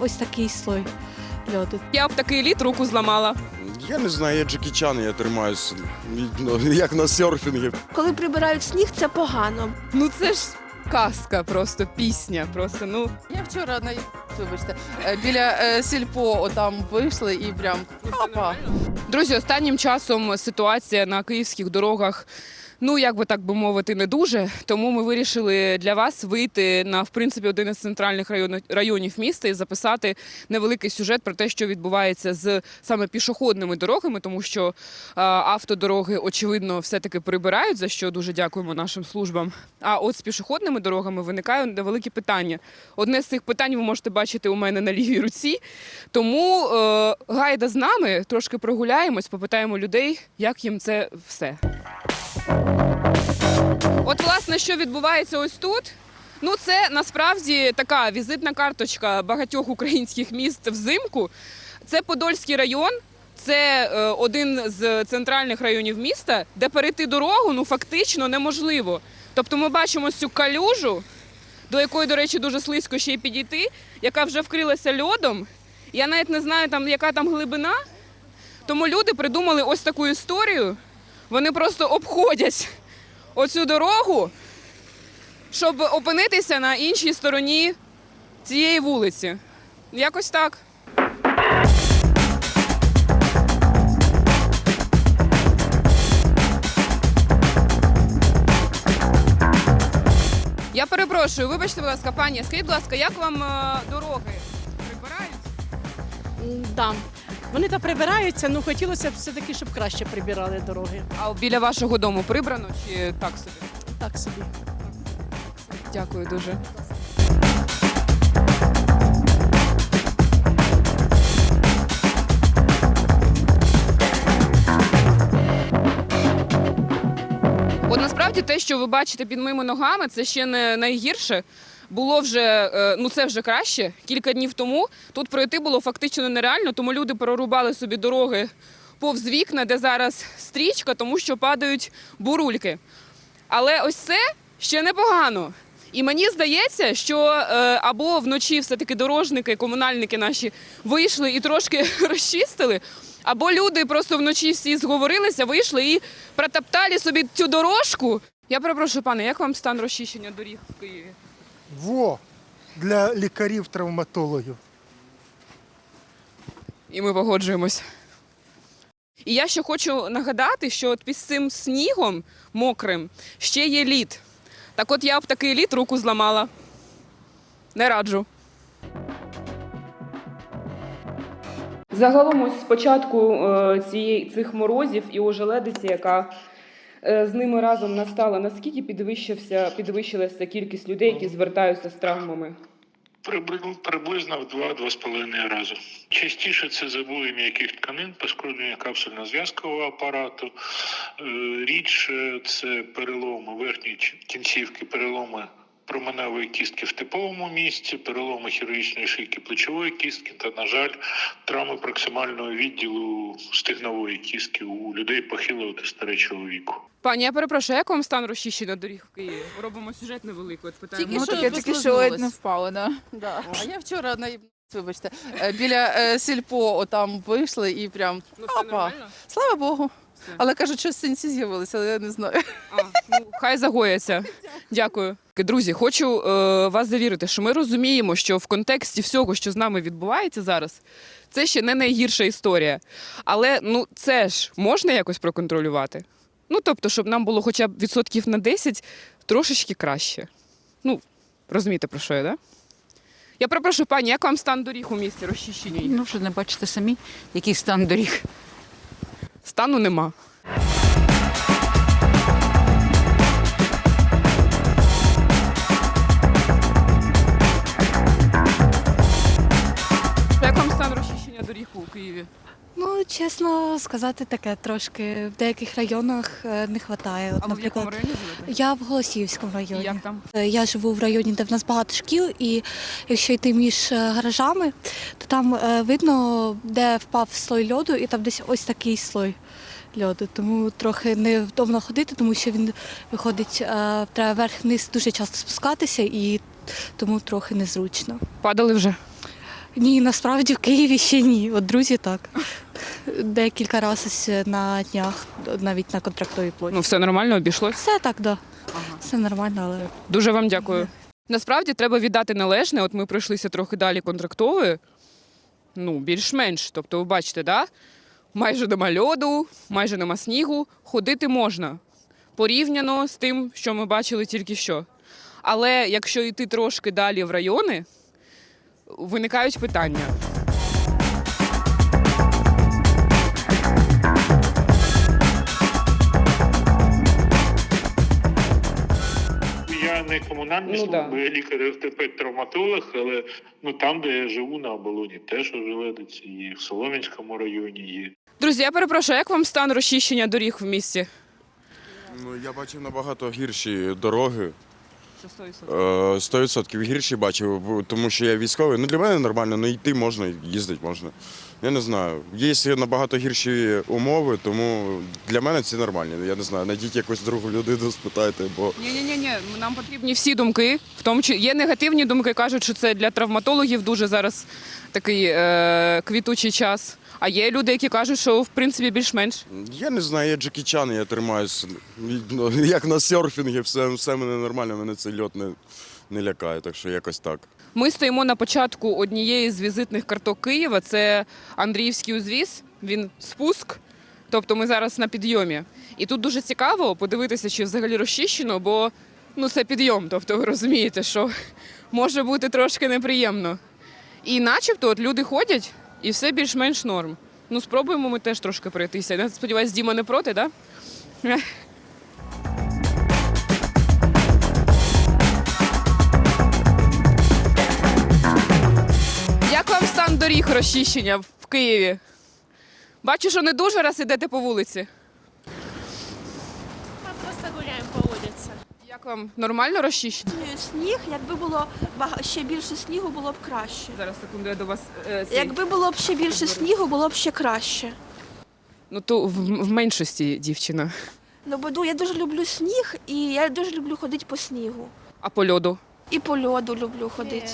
ось такий слой льоду. Я б такий лід руку зламала. Я не знаю, я Джекі Чан, я тримаюся ну, як на серфінгі. Коли прибирають сніг, це погано. Ну це ж казка, просто пісня. Просто ну Я вчора на вибачте, е, біля е, сільпо отам вийшли і прям опа. Друзі, останнім часом ситуація на київських дорогах. Ну, як би так би мовити, не дуже. Тому ми вирішили для вас вийти на в принципі один із центральних районів, міста і записати невеликий сюжет про те, що відбувається з саме пішохідними дорогами, тому що а, автодороги очевидно все-таки прибирають, за що дуже дякуємо нашим службам. А от з пішохідними дорогами виникає невелике питання. Одне з цих питань ви можете бачити у мене на лівій руці. Тому е, гайда з нами трошки прогуляємось, попитаємо людей, як їм це все. От, власне, що відбувається ось тут. Ну, це насправді така візитна карточка багатьох українських міст взимку. Це Подольський район. Це е, один з центральних районів міста, де перейти дорогу ну фактично неможливо. Тобто ми бачимо цю калюжу, до якої, до речі, дуже слизько ще й підійти, яка вже вкрилася льодом. Я навіть не знаю, там, яка там глибина. Тому люди придумали ось таку історію. Вони просто обходять оцю дорогу, щоб опинитися на іншій стороні цієї вулиці. Якось так. Я перепрошую, вибачте, будь ласка, пані, скажіть, будь ласка, як вам е, дороги прибирають? Да. Вони та прибираються, ну хотілося б все-таки, щоб краще прибирали дороги. А біля вашого дому прибрано чи так собі? Так собі. Дякую дуже. От насправді те, що ви бачите під моїми ногами, це ще не найгірше. Було вже, е, ну це вже краще. Кілька днів тому тут пройти було фактично нереально, тому люди прорубали собі дороги повз вікна, де зараз стрічка, тому що падають бурульки. Але ось це ще непогано. І мені здається, що е, або вночі все-таки дорожники, комунальники наші вийшли і трошки розчистили, або люди просто вночі всі зговорилися, вийшли і протоптали собі цю дорожку. Я перепрошую, пане, як вам стан розчищення доріг в Києві? Во! Для лікарів-травматологів. І ми погоджуємось. І я ще хочу нагадати, що от під цим снігом мокрим ще є лід. Так от я б такий лід руку зламала. Не раджу. Загалом, ось спочатку е, цієї, цих морозів і ожеледиці, яка з ними разом настала, наскільки підвищився, підвищилася кількість людей, які звертаються з травмами? Прибли- Приблизно в два-два з половиною рази. Частіше це забоєння яких тканин, пошкодження капсульно-зв'язкового апарату. Е, Рідше це переломи верхньої кінцівки, переломи променевої кістки в типовому місці, переломи хірургічної шийки плечової кістки та, на жаль, травми проксимального відділу стигнової кістки у людей похилого та старечого віку. Пані, я перепрошую, як вам стан розчищення доріг в Києві? Робимо сюжет невеликий. От питаємо. Тільки Ну, що тільки що ледь не впала, да. Да. А я вчора на вибачте, е, біля е, сільпо отам вийшли і прям ну, все опа. нормально? Слава Богу. Все. Але кажуть, що синці з'явилися, але я не знаю. А, ну, хай загояться. Дякую. Друзі, хочу е, вас завірити, що ми розуміємо, що в контексті всього, що з нами відбувається зараз, це ще не найгірша історія. Але ну це ж можна якось проконтролювати. Ну тобто, щоб нам було хоча б відсотків на 10 трошечки краще. Ну, розумієте, про що я, да? Я перепрошую, пані, як вам стан доріг у місті розчищення? Ну, що не бачите самі, який стан доріг. Стану нема. Доріг у Києві? Ну, чесно сказати, таке трошки в деяких районах е, не вистачає. От, А ви в якому районі живете? я в Голосіївському І районі. як там? Е, Я живу в районі, де в нас багато шкіл, і якщо йти між е, гаражами, то там е, видно, де впав слой льоду, і там десь ось такий слой льоду. Тому трохи невдобно ходити, тому що він виходить, е, треба вверх-вниз дуже часто спускатися, і тому трохи незручно. Падали вже. Ні, насправді в Києві ще ні. От друзі так. Декілька разів на днях, навіть на контрактовій площі. Ну, все нормально обійшлось. Все так, да. Все нормально, але Дуже вам дякую. Насправді треба віддати належне. От ми пройшлися трохи далі контрактовою. Ну, більш-менш. Тобто, ви бачите, да? майже нема льоду, майже нема снігу. Ходити можна порівняно з тим, що ми бачили тільки що. Але якщо йти трошки далі в райони, виникають питання. Я не комунальний Ну, служби, да. лікар ортопед-травматолог, але ну там, де я живу на оболоні, теж ожеледиться, і в Солом'янському районі є. Друзі, я перепрошую, як вам стан розчищення доріг в місті? Ну, я бачив набагато гірші дороги. 100%. Е, 100% гірші бачив, бо- тому що я військовий. Ну для мене нормально, ну йти можна, їздити можна. Я не знаю. Є набагато гірші умови, тому для мене це нормально. Я не знаю, знайдіть якусь другу людину, спитайте, бо Ні, ні, ні, ні. Нам потрібні всі думки. В тому чи є негативні думки, кажуть, що це для травматологів дуже зараз такий е, квітучий час. А є люди, які кажуть, що в принципі більш-менш. я не знаю, я Джекі Чан, я тримаюсь ну, як на серфінгі, все, все мене нормально, мене цей льот не, не лякає, так що якось так. Ми стоїмо на початку однієї з візитних карток Києва. Це Андріївський узвіз. Він спуск. Тобто ми зараз на підйомі. І тут дуже цікаво подивитися, чи взагалі розчищено, бо ну це підйом. Тобто ви розумієте, що може бути трошки неприємно. І начебто от люди ходять, і все більш-менш норм. Ну, спробуємо ми теж трошки пройтися. Я сподіваюся, Діма не проти, так? Да? Як вам стан доріг розчищення в Києві? Бачу, що не дуже раз ідете по вулиці. Ми просто гуляємо по вулиці. Як вам нормально розчищення? Сніг, якби було бага- ще більше снігу, було б краще. Зараз секунду, я до вас. Е, цей- Якби було б ще більше снігу, було б ще краще. Ну то в, в меншості дівчина. Ну, бо ду- я дуже люблю сніг і я дуже люблю ходити по снігу. А по льоду? І по льоду люблю ходити.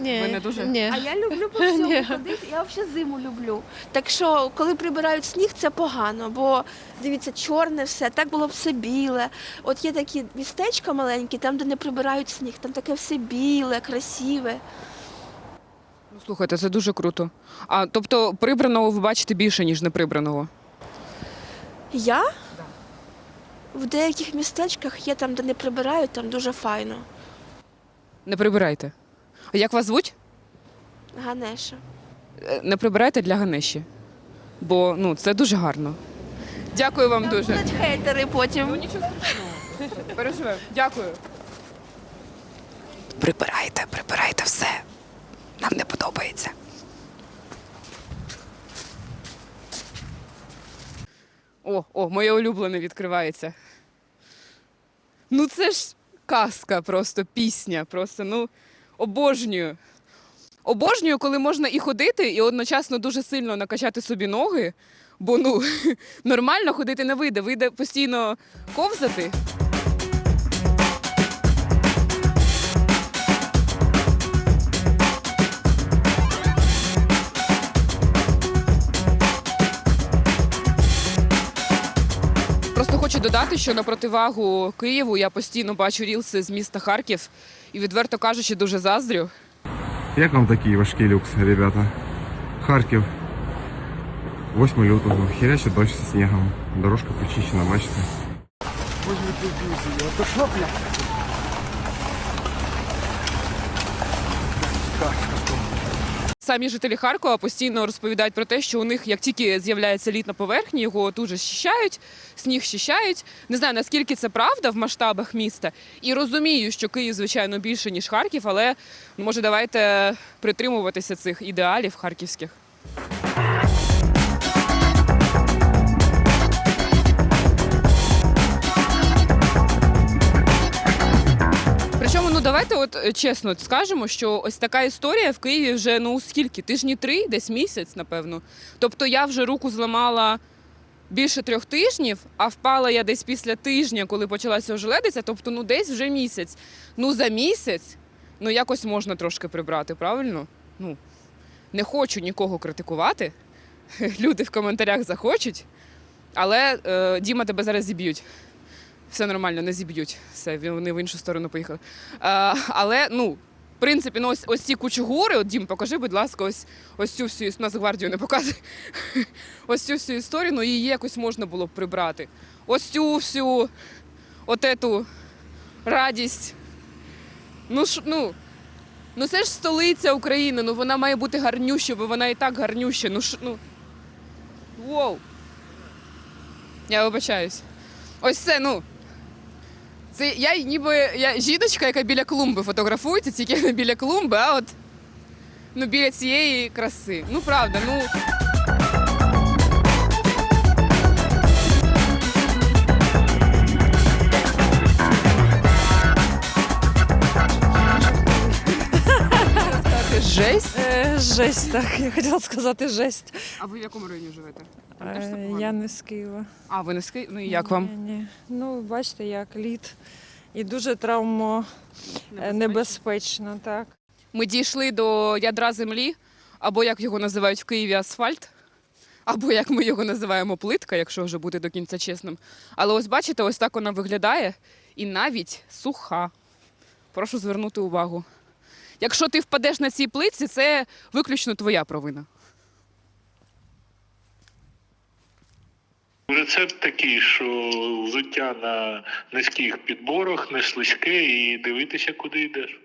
Ні, Ви не дуже? Ні. А я люблю по всьому ходити, я взагалі зиму люблю. Так що, коли прибирають сніг, це погано, бо дивіться, чорне все, так було б все біле. От є такі містечка маленькі, там, де не прибирають сніг, там таке все біле, красиве. Ну, слухайте, це дуже круто. А тобто прибраного ви бачите більше, ніж неприбраного. Я? В деяких містечках є там, де не прибирають, там дуже файно. Не прибирайте. А як вас звуть? Ганеша. Е, Не прибирайте для Ганеші. Бо ну, це дуже гарно. Дякую вам дуже. Будуть хейтери потім. Ну нічого страшного. Переживемо. Дякую. Прибирайте, прибирайте все. Нам не подобається. О, о, моє улюблене відкривається. Ну це ж казка, просто пісня. Просто ну обожнюю. Обожнюю, коли можна і ходити, і одночасно дуже сильно накачати собі ноги. Бо ну нормально ходити не вийде, вийде постійно ковзати. Додати, що на противагу Києву я постійно бачу рілси з міста Харків і відверто кажучи, дуже заздрю. Як вам такий важкий люкс, ребята? Харків. 8 лютого. Хіряче дощ зі снігом. Дорожка почищена, бачите. Самі жителі Харкова постійно розповідають про те, що у них, як тільки з'являється лід на поверхні, його тут же щищають, сніг щищають. Не знаю наскільки це правда в масштабах міста. І розумію, що Київ, звичайно, більше ніж Харків, але ну, може давайте притримуватися цих ідеалів харківських. Причому, ну давайте, от е, чесно скажемо, що ось така історія в Києві вже ну скільки? Тижні три, десь місяць, напевно. Тобто я вже руку зламала більше трьох тижнів, а впала я десь після тижня, коли почалася ожеледиця, тобто ну десь вже місяць. Ну за місяць ну якось можна трошки прибрати, правильно? Ну Не хочу нікого критикувати. Люди в коментарях захочуть. Але е, Діма тебе зараз зіб'ють. Все нормально, не зіб'ють. Все, вони в іншу сторону поїхали. Е, але, ну, в принципі, ну, ось, ось ці кучугури, от Дім, покажи, будь ласка, ось, ось цю всю нас гвардію не показує. ось цю всю історію, ну її якось можна було б прибрати. Ось цю всю от ету радість. Ну, ш, ну, ну це ж столиця України, ну вона має бути гарнюща, бо вона і так гарнюща. Ну, ш, ну. Воу. Я вибачаюсь. Ось це, ну. Це я ніби я жіночка, яка біля клумби фотографується, тільки не біля клумби, а от ну, біля цієї краси. Ну, правда, ну. Жесть. Е, жесть, так. Я хотіла сказати жесть. А ви в якому районі живете? Е, я не з Києва. А, ви не з Києва? Ну і як вам? Ні, ні. Ну, бачите, як лід. І дуже травмо е, небезпечно, так. Ми дійшли до ядра землі, або як його називають в Києві асфальт, або як ми його називаємо плитка, якщо вже бути до кінця чесним. Але ось бачите, ось так вона виглядає і навіть суха. Прошу звернути увагу. Якщо ти впадеш на цій плитці, це виключно твоя провина. Рецепт такий, що взуття на низьких підборах, не слизьке, і дивитися, куди йдеш.